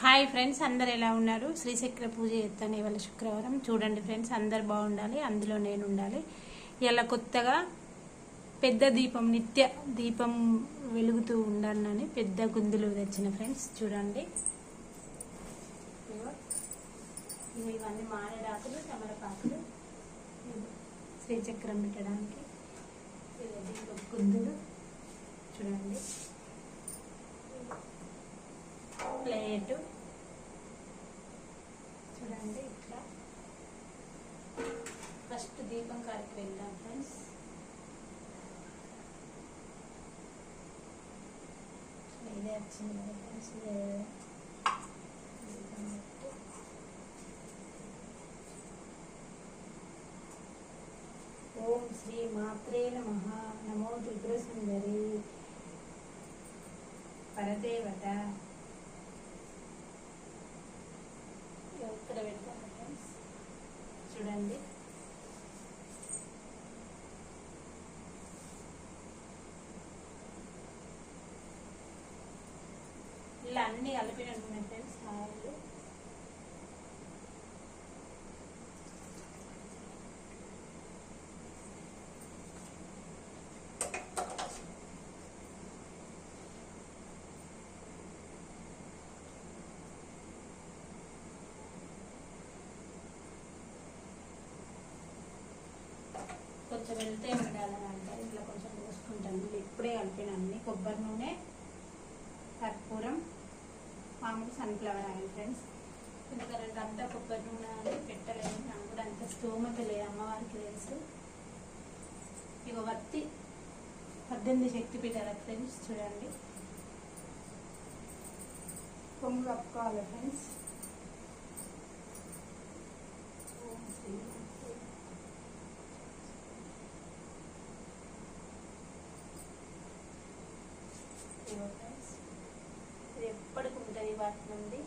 Hi friends అందరు ఎలా ఉన్నారు? శ్రీచక్ర పూజ చేస్తాను ఇవాళ శుక్రవారం. చూడండి ఫ్రెండ్స్ అందరు బాగుండాలి అందులో నేను ఉండాలి. ఇలా కొత్తగా పెద్ద దీపం నిత్య దీపం వెలుగుతూ ఉండాలని పెద్ద గుందులు తెచ్చిన ఫ్రెండ్స్ చూడండి. ఇవన్నీ మారేడాకులు తమలపాకులు శ్రీచక్రం పెట్టడానికి దీపం గుందులు. చూడండి. ప్లేటు. చూడండి ఇట్లా. ఫస్ట్ దీపం కాడికి వెళ్దాం ఫ్రెండ్స్. ఇదే వచ్చింది ఫ్రెండ్స్ ఓం శ్రీ మాత్రే నమ. నమో త్రిపుర సుందరి. పరదేవత. కొంచెం వెళ్తే ఉండాలని అంటారు ఇట్లా కొంచెం పోసుకుంటాను. ఇప్పుడే కలిపిన అన్ని. కొబ్బరి నూనె కర్పూరం మామూలు సన్ఫ్లవర్ ఆయిల్ ఫ్రెండ్స్. ఎందుకంటే అంతా కొబ్బరి నూనె అని పెట్టలేదు నాకు కూడా అంత స్తోమత లేదు. అమ్మవారికి తెలుసు. ఇక వత్తి పద్దెనిమిది శక్తి పీఠాల ఫ్రెండ్స్ చూడండి. కొమ్ము కప్పుకోవాలి ఫ్రెండ్స్ ఓం శ్రీ మాత్రే ఇదిగో ఫ్రెండ్స్ ఇది ఎప్పటికి ఉంటుంది వాటి నుండి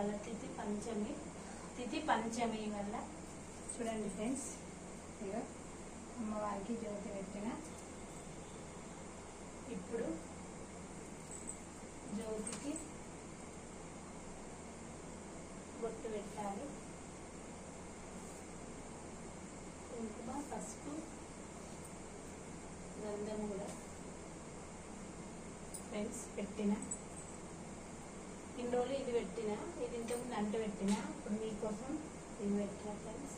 వాళ్ళ తిథి పంచమి. తిథి పంచమి వల్ల చూడండి ఫ్రెండ్స్ ఇదిగో అమ్మవారికి జ్యోతి పెట్టిన ఇప్పుడు జ్యోతికి బొట్టు పెట్టాలి. కుంకుమ పసుపు గంధం కూడా ఫ్రెండ్స్ పెట్టిన ఇది పెట్టిన ఇది ఇంతకుముందు అంట పెట్టిన ఇప్పుడు మీకోసం ఇది పెట్టిన ఫ్రెండ్స్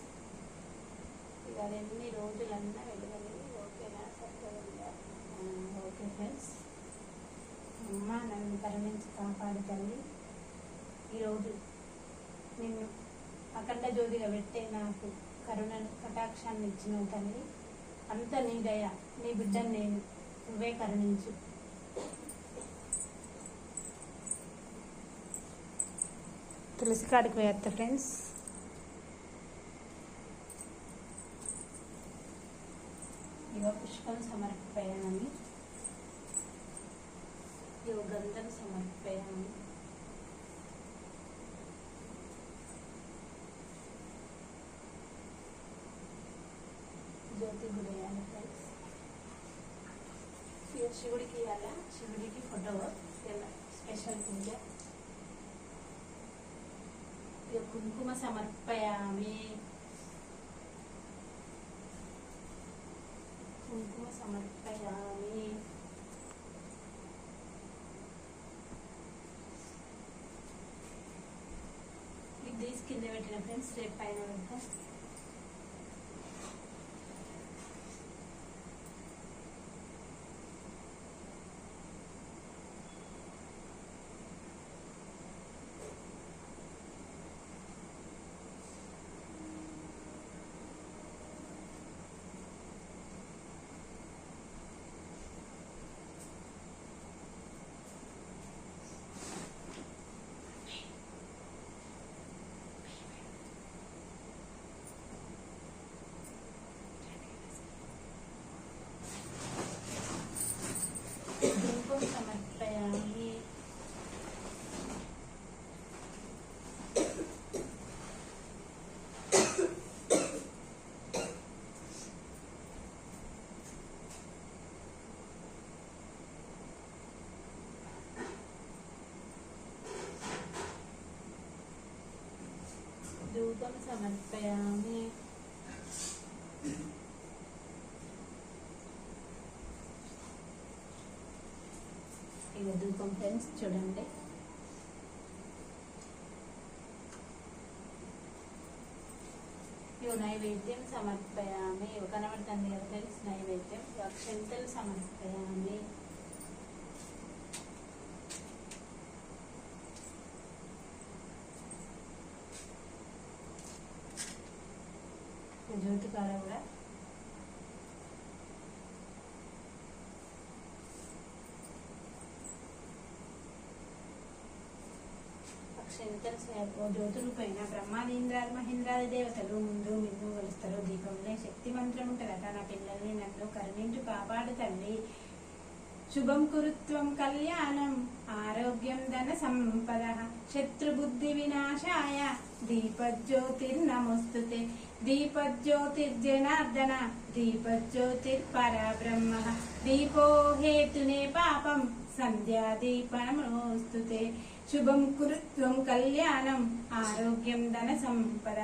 ఇక అది ఎన్ని రోజులన్నా వెళ్ళగలి ఓకేనా చక్కగా ఓకే ఫ్రెండ్స్ అమ్మ నన్ను కరుణించి కాపాడు తల్లి. ఈరోజు నిన్ను అఖండ జ్యోతిగా పెట్టే నాకు కరుణ కటాక్షాన్ని ఇచ్చిన తల్లి. అంత నీ దయ నీ బిడ్డను నేను నువ్వే కరుణించు. తులసి కాడికి వేస్తా ఫ్రెండ్స్ ఇవ పుష్పం సమర్పయామి. ఇవ గంధం సమర్పయామి. జ్యోతి గుడి వేయాలి ఫ్రెండ్స్ ఇక శివుడికి ఇవ్వాల శివుడికి ఫోటో స్పెషల్ పూజ ఇక కుంకుమ సమర్పయామి కుంకుమ సమర్పయామి ఇది తీసుకెళ్ళి కింద పెట్టిన ఫ్రెండ్స్ రేపు పైన పెడతాం సమర్పయామి ఇక ధూపం ఫ్రెండ్స్ చూడండి ఇవి నైవేద్యం సమర్పయామి ఇవి కనబడుతుంది కదా ఫ్రెండ్స్ నైవేద్యం అక్షంతలు సమర్పయామి జ్యోతి కాడ కూడా అక్షంతలు జ్యోతులు బ్రహ్మాదీంద్రాది మహేంద్రాది దేవతలు ముందు మిన్ను కొలుస్తారు దీపంలో శక్తి మంత్రం ఉంటుందట. నా పిల్లల్ని నన్ను కరుణించు కాపాడు తల్లి. శుభం కురుత్వం కళ్యాణం. ఆరోగ్యం ధన సంపద. శత్రుబుద్ధి వినాశాయ. దీపజ్యోతిర్నమోస్తుతే దీపజ్యోతిర్జనార్దన దీపజ్యోతిర్పరబ్రహ్మ దీపో హేతునే పాపం. సంధ్యా సంధ్యాదీపనమోస్తుతే. శుభం కురుత్వం కళ్యాణం ఆరోగ్యం ధన సంపద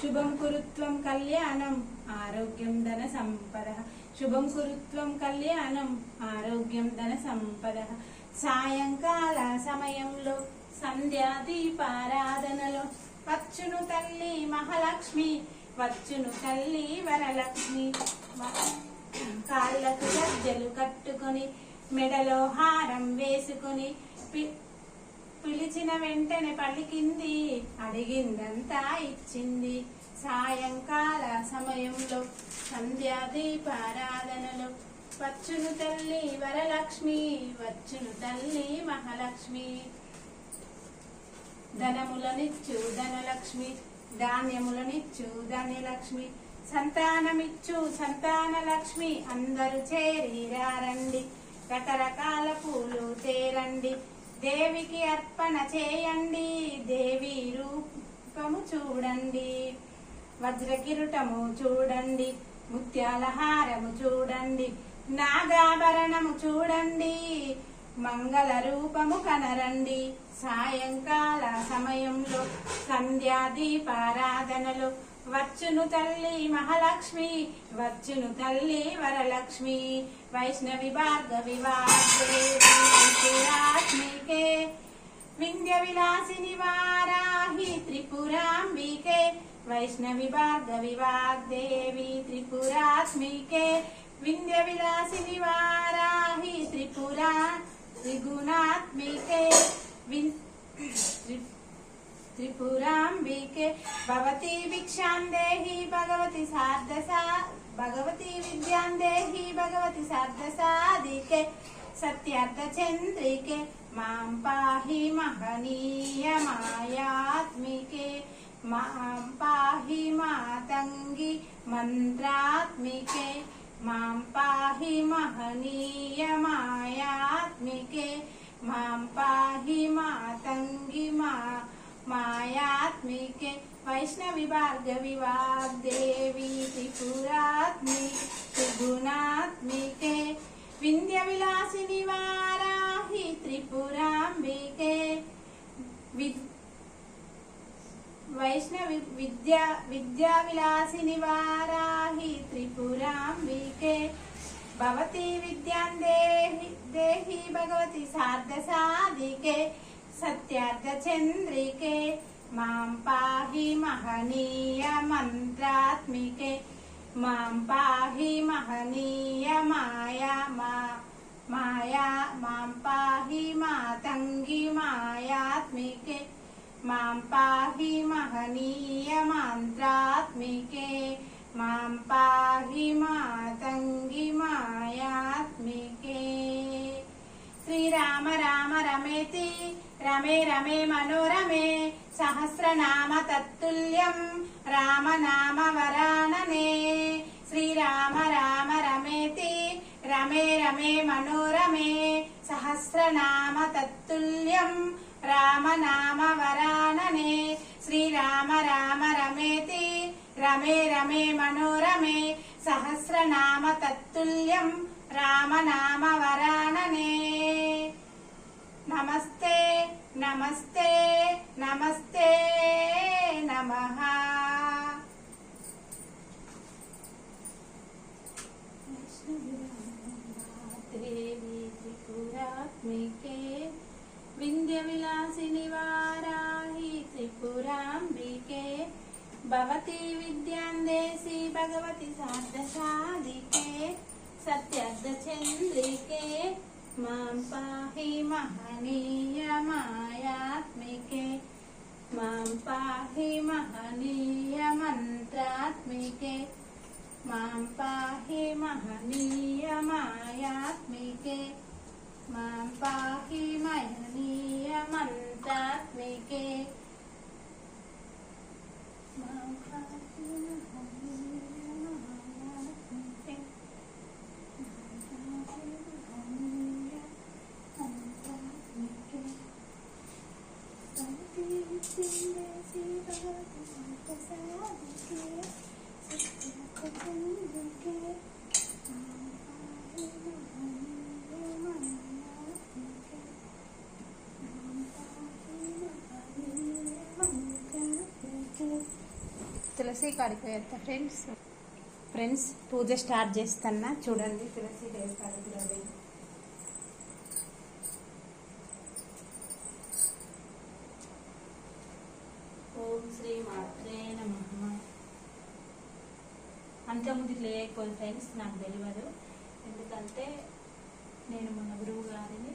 శుభం కురుత్వం కళ్యాణం ఆరోగ్యం ధన సంపద శుభం కురుత్వం కళ్యాణం ఆరోగ్యం ధన సంపద సాయంకాల సమయంలో సంధ్యా దీపారాధనలో వచ్చును తల్లి మహాలక్ష్మి వచ్చును తల్లి వరలక్ష్మి. కాళ్ళకు సజ్జలు కట్టుకొని మెడలో హారం వేసుకొని పి- పిలిచిన వెంటనే పలికింది. అడిగిందంతా ఇచ్చింది. సాయంకాల సమయంలో సంధ్యాదీపారాధనలో వచ్చును తల్లి వరలక్ష్మి వచ్చును తల్లి మహాలక్ష్మి. ధనములనిచ్చు ధనలక్ష్మి ధాన్యములనిచ్చు ధాన్యలక్ష్మి సంతానమిచ్చు సంతాన లక్ష్మి అందరూ చేరి రారండి. రకరకాల పూలు తేరండి. దేవికి అర్పణ చేయండి. దేవి రూపము చూడండి. వజ్రకిరుటము చూడండి. ముత్యాల హారము చూడండి. నాగాభరణము చూడండి. మంగళ రూపము కనరండి. సాయంకాల సమయంలో సంధ్యా దీపారాధనలు వచ్చును తల్లి మహాలక్ష్మి వచ్చును తల్లి వరలక్ష్మి. వైష్ణవి భార్గవి వాగ్దేవికే వింధ్య విలాసిని వారాహి త్రిపురాంబికే. వైష్ణవి భార్గవి వాగ్దేవి త్రిపురాత్మికే. వింధ్య విలాసిని వారాహి త్రిపురా త్రిగుణాత్మికే. విన్ త్రి- త్రిపురాంబికే భవతి భిక్షాం దేహి భగవతి సార్ధసా భగవతి విద్యాం దేహి భగవతి సార్ధసాదికే సత్యార్థ చంద్రికే మాం పాహి మహనీయ మాయాత్మికే మాం పాహి మాతంగి మంత్రాత్మికే మాం పాహి మహనీయ మాయాత్మికే మాం పాహి మాతంగి మా మాయాత్మికే వైష్ణవి భార్గవి వాగ్దేవి త్రిపురాత్మి త్రిగుణాత్మికే వింధ్య విలాసిని వారాహి త్రిపురాంబికే విద్ వైష్ణవి విద్యా విద్యా విలాసిని వారాహి త్రిపురాంబికే భవతి విద్యాం దేహి దేహి భగవతి సార్ధ సాధికే సత్యార్థ చంద్రికే మాం పాహి మహనీయ మంత్రాత్మికే మాం పాహి మహనీయ మాయా మా మాయా మాం పాహి మాతంగి మాయాత్మికే మాం పాహి మహనీయ మంత్రాత్మికే రమే రమే మనోరమే సహస్రనామ తత్తుల్యం రామనామ వరాననే. శ్రీరామ రామ రమేతి రమే రమే మనోరమే సహస్రనామ తత్తుల్యం రామనామ వరాననే. శ్రీరామ రామ రమేతి రమే రమే మనోరమే సహస్రనామ తత్తుల్యం రామనామ వరాననే. నమస్తే నమస్తే నమస్తే నమ. దేవి త్రిపురాత్మికే వింధ్య విలాసిని వారాహి త్రిపురాంబికే భవతి విద్యాందేసి భగవతి సార్థసాధికే సత్యర్థచంద్రికే మాం పాహి మహనీయ మాయాత్మికే మాం పాహి మహనీయ మంత్రాత్మికే మాం పాహి మహనీయ మాయాత్మికే మాం పాహి మహనీయ మంత్రాత్మికే తులసి కాడికి ఫ్రెండ్స్ ఫ్రెండ్స్ పూజ స్టార్ట్ చేస్తున్నా. చూడండి తులసి దేవి కాడికి ఓం శ్రీ మాత్రే నమ. అంతకుముందు ఇట్లా చేయకపోదు ఫ్రెండ్స్ నాకు తెలియదు ఎందుకంటే నేను మన గురువు గారిని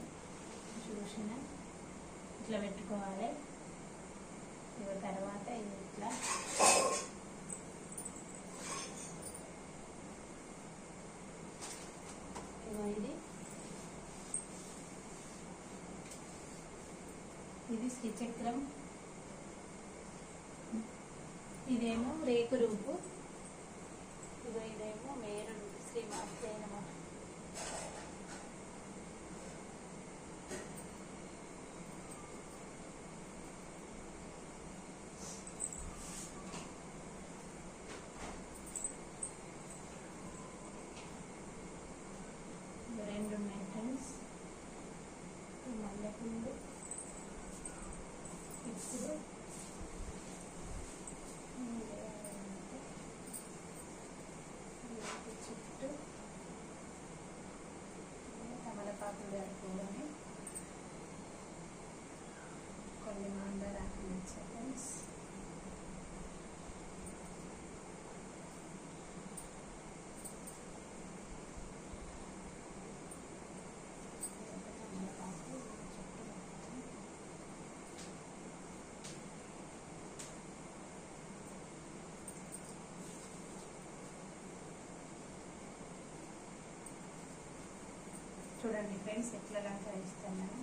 చూసిన. ఇట్లా పెట్టుకోవాలి. ఇక తర్వాత ఇట్లా ఇది ఇది శ్రీచక్రం ఇదేమో రేకు రూపు ఇదేమో మేరు శ్రీ మాత్రే నమః ఇవి రెండు ఉన్నాయి ఫ్రెండ్స్ మల్లెపూలు ఇప్పుడు చుట్టూ తమలపాకులు కలుపుకొని కొన్ని మందారాకులు ఇచ్చా ఫ్రెండ్స్ తమలపాకు చుట్టూ మొత్తం చూడండి ఫ్రెండ్స్ ఎట్లా అలంకరిస్తున్నాను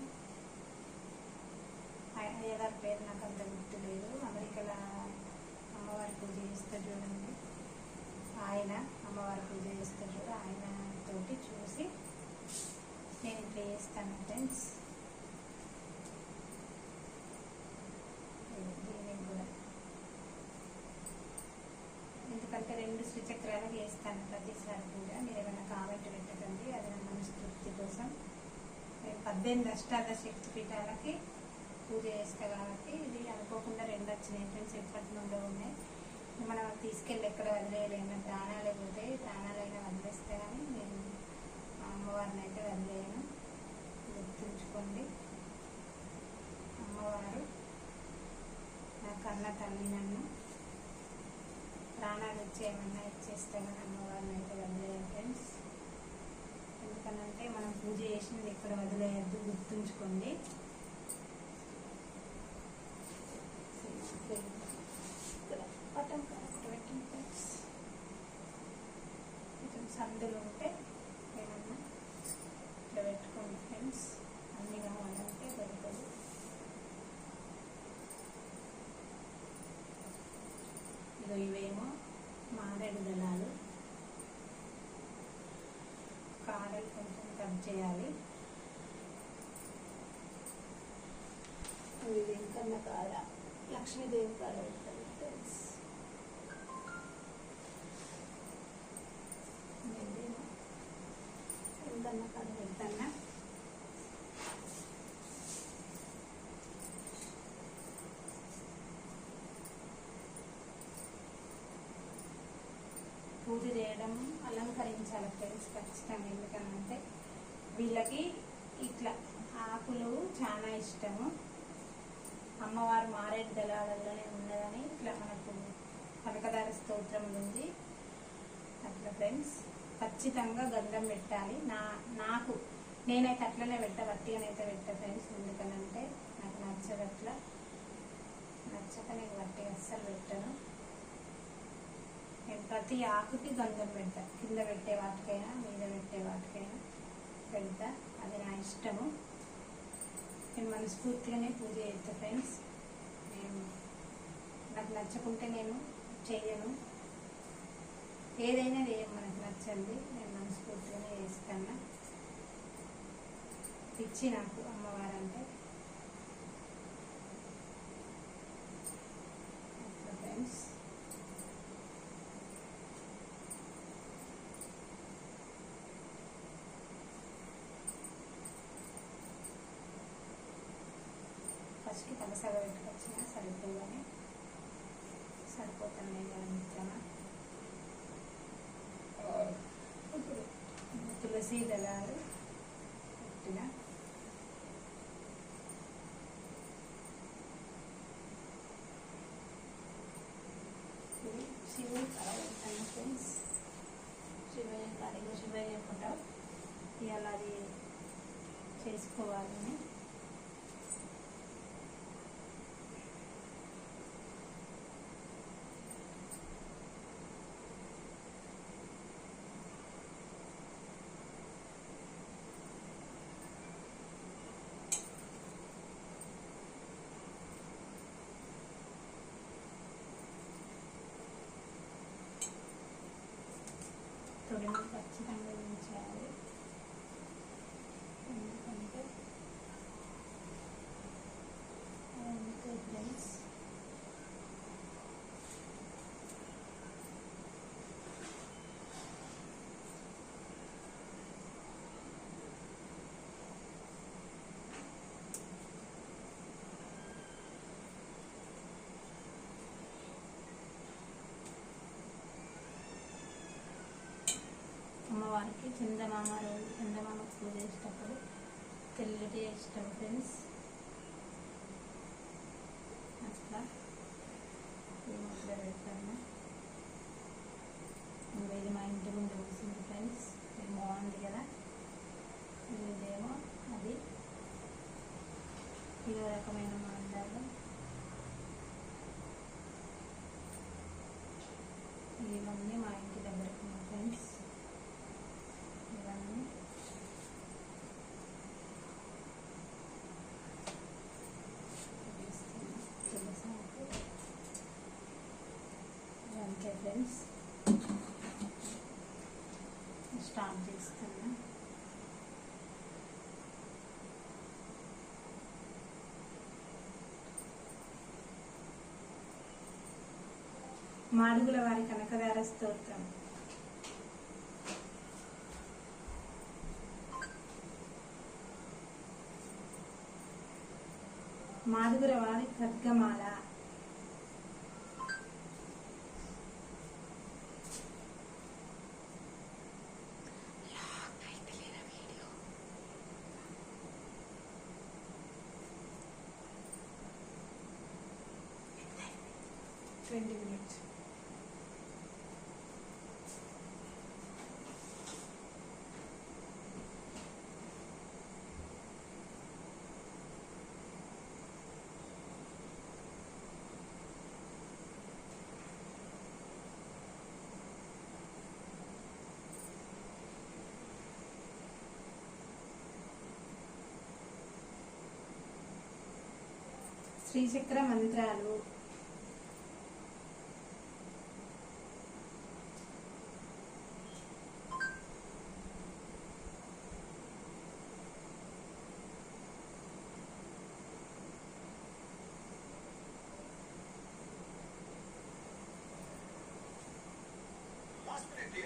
అయ్యగారి పేరు నాకు అంత గుర్తు లేదు. అమెరికాలో అమ్మవారి పూజ చేస్తారు చూడండి. ఆయన అమ్మవారి పూజ చేస్తారు చూడ ఆయన తోటి చూసి నేను ఇట్లా చేస్తాను ఫ్రెండ్స్. దీనికి కూడా. ఎందుకంటే రెండు శ్రీచక్రాలకు చేస్తాను ప్రతిసారి కూడా మీరు ఏమైనా కామెంట్ పెట్టకండి అది నా మనస్తృప్తి కోసం నేను పద్దెనిమిది అష్టాదశ శక్తి పీఠాలకి పూజ చేస్తా కాబట్టి ఇది అనుకోకుండా రెండు వచ్చినాయి. ఫ్రెండ్స్ ఎప్పటి నుండో ఉన్నాయి. మనం తీసుకెళ్ళి ఎక్కడ వదిలేయలేము ప్రాణాలు పోతే ప్రాణాలైనా వదిలేస్తే కానీ నేను మా అమ్మవారిని అయితే వదిలేయను. గుర్తుంచుకోండి. అమ్మవారు నా కన్న తల్లి నన్ను ప్రాణాలు ఇచ్చి ఏమన్నా ఇచ్చేస్తే కానీ అమ్మవారిని అయితే వదిలేయను. ఫ్రెండ్స్ ఎందుకనంటే మనం పూజ చేసినది ఎక్కడ వదిలేయద్దు గుర్తుంచుకోండి. చేయాలి. ఇది వెంకన్న కాడ లక్ష్మీదేవి కాడ పెట్టాలి ఫ్రెండ్స్ వెంకన్న కాడ పూజ చేయడం అలంకరించాలి ఫ్రెండ్స్ ఖచ్చితంగా. ఎందుకంటే వీళ్ళకి ఇట్లా ఆకులు చాలా ఇష్టము. అమ్మవారు మారేడు దళాలలోనే ఉన్నదని ఇట్లా మనకు కనకదార స్తోత్రం ఉంది. అట్లా ఫ్రెండ్స్ ఖచ్చితంగా గంధం పెట్టాలి. నా నాకు నేనైతే అట్లనే పెట్ట వట్టిగానైతే పెట్ట ఫ్రెండ్స్ ఎందుకనంటే నాకు నచ్చదు అట్లా నచ్చక నేను వట్టి అస్సలు పెట్టను. నేను ప్రతి ఆకుకి గంధం పెడతా. కింద పెట్టే వాటికైనా మీద పెట్టే వాటికైనా పెడతా అది నా ఇష్టము. నేను మనస్ఫూర్తిగానే పూజ చేస్తా ఫ్రెండ్స్. నేను నాకు నచ్చకుంటే నేను చేయను ఏదైనా చేయం మనకు నచ్చండి నేను మనస్ఫూర్తిగానే చేస్తాను. ఇచ్చి నాకు అమ్మవారంటే అంటే ఫ్రెండ్స్ ఫస్ట్కి తలసగ పెట్టుకొచ్చిన సరిపోగానే సరిపోతున్నాయి కదా మిత్రమా ఇప్పుడు తులసి దళాలు పెట్టిన శివుడు శివుని ఫ్రెండ్స్ శివయ్య కాడిగా శివయ్య ఫోటో. ఇవాళ అది చేసుకోవాలని ఖచ్చితంగా ఉంచాలి ఎందుకంటే అంతే ఫ్రెండ్స్ వారికి చందమామ రోజు చందమామ పూజ చేసేటప్పుడు తెల్లటి ఇష్టం ఫ్రెండ్స్ అట్లా ఈ ముద్ర పెడతాను ఇంకా ఇది మా ఇంటి ముందు కూర్చుంది ఫ్రెండ్స్ ఇది బాగుంది కదా ఇదేమో అది ఇదో రకమైన మందాలు ఇవన్నీ మా ఇంటి దగ్గరకు ఉన్నాయి ఫ్రెండ్స్ ఇవన్నీ తులసాకు అంతే ఫ్రెండ్స్ స్టార్ట్ చేస్తున్నా మాడుగుల వారి కనకదార స్తోత్రం. మాడుగుల వారి ఖడ్గమాల ట్వంటీ మినిట్స్ శ్రీచక్ర మంత్రాలు Now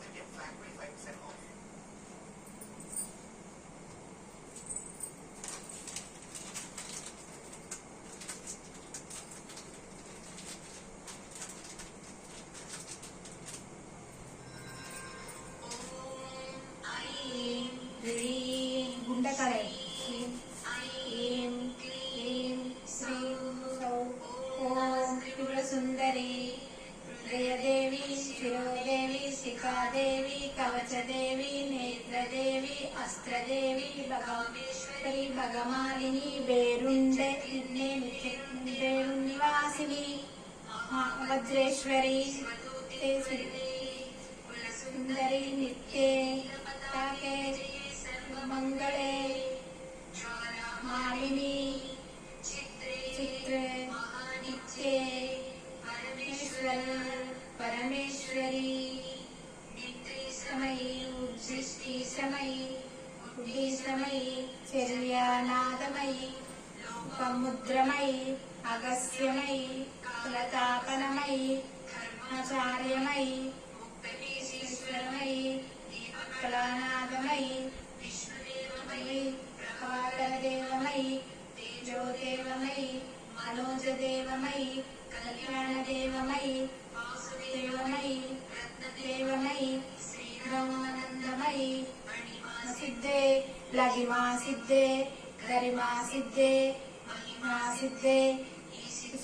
to get flat reflex and all. निवासिनिद्रेश्वरी सुन्दरी नित्ये ताके मङ्गले मालिनी चित्रे नित्ये परमेश्वर परमेश्वरी समयी समयीष्टि समयी समयी चर्यानादमयी సముద్రమై అగస్యమై అగస్యమయి కర్మాచార్యమై ఆచార్యమయి ఈశ్వరమయి కళానాదమయి ప్రభాకరదేవమై తేజోదేవమై మనోజదేవమై కళ్యాణదేవమై వాసుదేవమై రత్నదేవమై శ్రీరామానందమై మణిమా సిద్ధే లగిమా సిద్ధే గరిమా సిద్ధే सिद्धे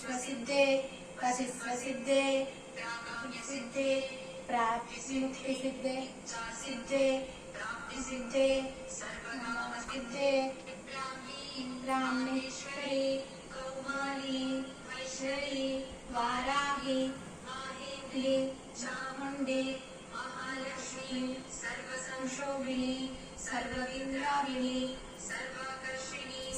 स्वसिद्धे कसिस्वसिद्धे सिद्धे प्राप्तिमुक्ति सिद्धे सिद्धे सिद्धे सिद्धे ब्राह्मणेश्वरी, कौमारी वैश्वरी वाराही, माहेन्द्री, चामुण्डी, महालक्ष्मी, सर्वसंशोभिनी सर्वविन्द्राविणी सर्वाकर्षिणी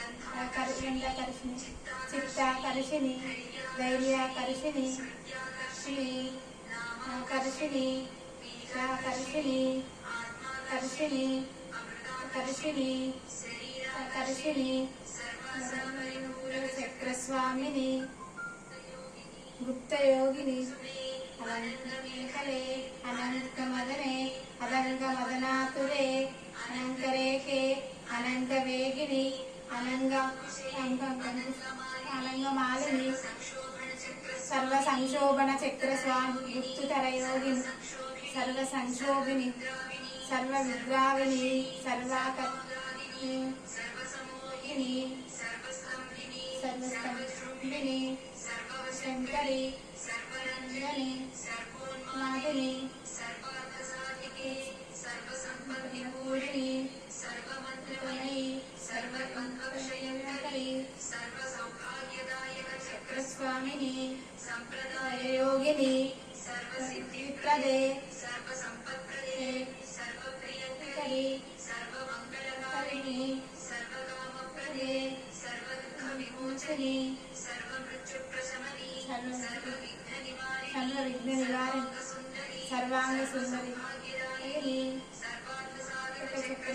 అహంకారాకర్షిణి శబ్దాకర్షిణి స్పర్శాకర్షిణి రూపాకర్షిణి రసాకర్షిణి గంధాకర్షిణి చిత్తాకర్షిణి ధైర్యాకర్షిణి కర్షిణి నామాకర్షిణి వీరాకర్షిణి ఆత్మాకర్షిణి అమృతాకర్షిణి శరీరాకర్షిణి సర్వసంపరిపూర చక్రస్వామిని గుప్తయోగిని అనంత మదనే అనంత మదనాతురే అనంతరేఖే అనంత వేగిని అనంగ అనంగమాలిని సర్వ సంక్షోభణ చక్ర స్వామి గుప్తుతర యోగిని సర్వ సంక్షోభిని సర్వ విద్రావిని సర్వసమోహిని సర్వస్తంభిని శంకరి సర్వరంజని సర్వోన్మాదిని సర్వార్థసాధికి సర్వమంత్రమయి చక్రస్వామిని సంప్రదాయయోగిని సర్వసిద్ధిప్రదే సర్వసంపత్ప్రదే సర్వప్రియంకరి సర్వమంగళకారిణి సర్వకామప్రదే సర్వదుఃఖ విమోచని సర్వమృత్యుప్రశమని సర్వవిఘ్న నివారిణి సర్వ విఘ్న నివారిణి సర్వాంగ సుందరి సాధక చక్ర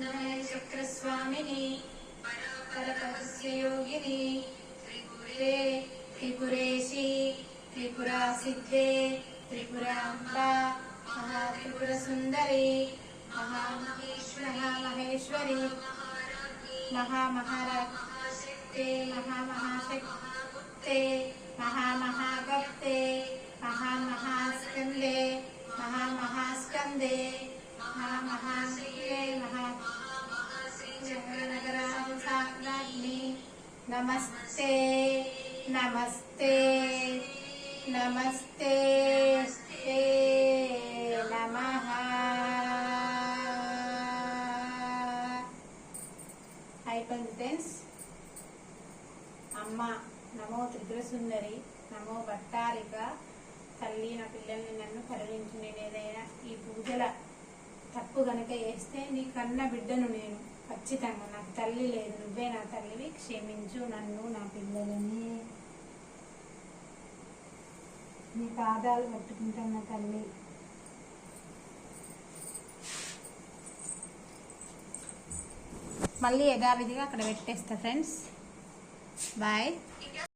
మోదిని చక్రస్వామిని అతిరహస్యయోగిని శ్రీ త్రిపురే త్రిపురేశి త్రిపురా సిద్ధే త్రిపురాంబ మహాత్రిపుర సుందరి మహామహేశ్వర మహేశ్వరి మహామహారాజే మహామహాశక్తే మహామహాగప్తే మహామహాస్కందే మహామహాస్కందే మహామహాశయే మహా చక్రనగరాం సాగ్ని నమస్తే నమస్తే నమస్తే తే నమః. అయిపోయింది ఫ్రెండ్స్? అమ్మ నమో త్రిపుర సుందరి నమో భట్టారిక తల్లి నా పిల్లల్ని నన్ను కరుణించు నేను ఏదైనా ఈ పూజల తప్పు గనక వేస్తే నీ కన్న బిడ్డను నేను ఖచ్చితంగా నాకు తల్లి లేదు. నువ్వే నా తల్లివి. క్షమించు నన్ను నా పిల్లలని. నీ పాదాలు పట్టుకుంటున్న తల్లి. మళ్ళీ యథావిధిగా అక్కడ పెట్టేస్తా ఫ్రెండ్స్. బాయ్.